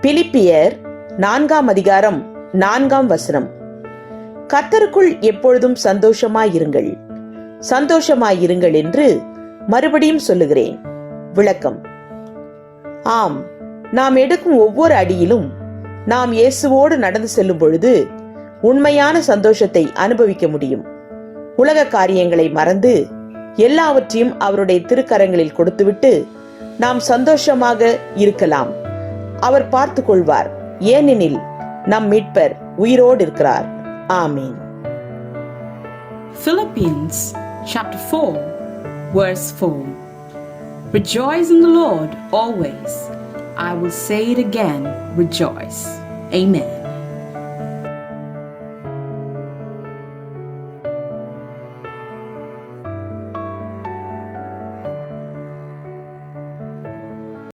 பிலிப்பியர் நான்காம் அதிகாரம் நான்காம் வசனம். கத்தருக்குள் எப்பொழுதும் சந்தோஷமாயிருங்கள். சந்தோஷமாயிருங்கள் என்று மறுபடியும் சொல்லுகிறேன். விளக்கம். ஆம் நாம் எடுக்கும் ஒவ்வொரு அடியிலும் நாம் இயேசுவோடு நடந்து செல்லும் பொழுது உண்மையான சந்தோஷத்தை அனுபவிக்க முடியும். உலக காரியங்களை மறந்து எல்லாவற்றையும் அவருடைய திருக்கரங்களில் கொடுத்துவிட்டு நாம் சந்தோஷமாக இருக்கலாம். அவர் பார்த்து கொள்வார் ஏனெனில் நம் மீட்பர் உயிரோடு இருக்கிறார் ஆமீன் Philippians chapter 4, verse 4. Rejoice in the Lord always. I will say it again, rejoice. Amen.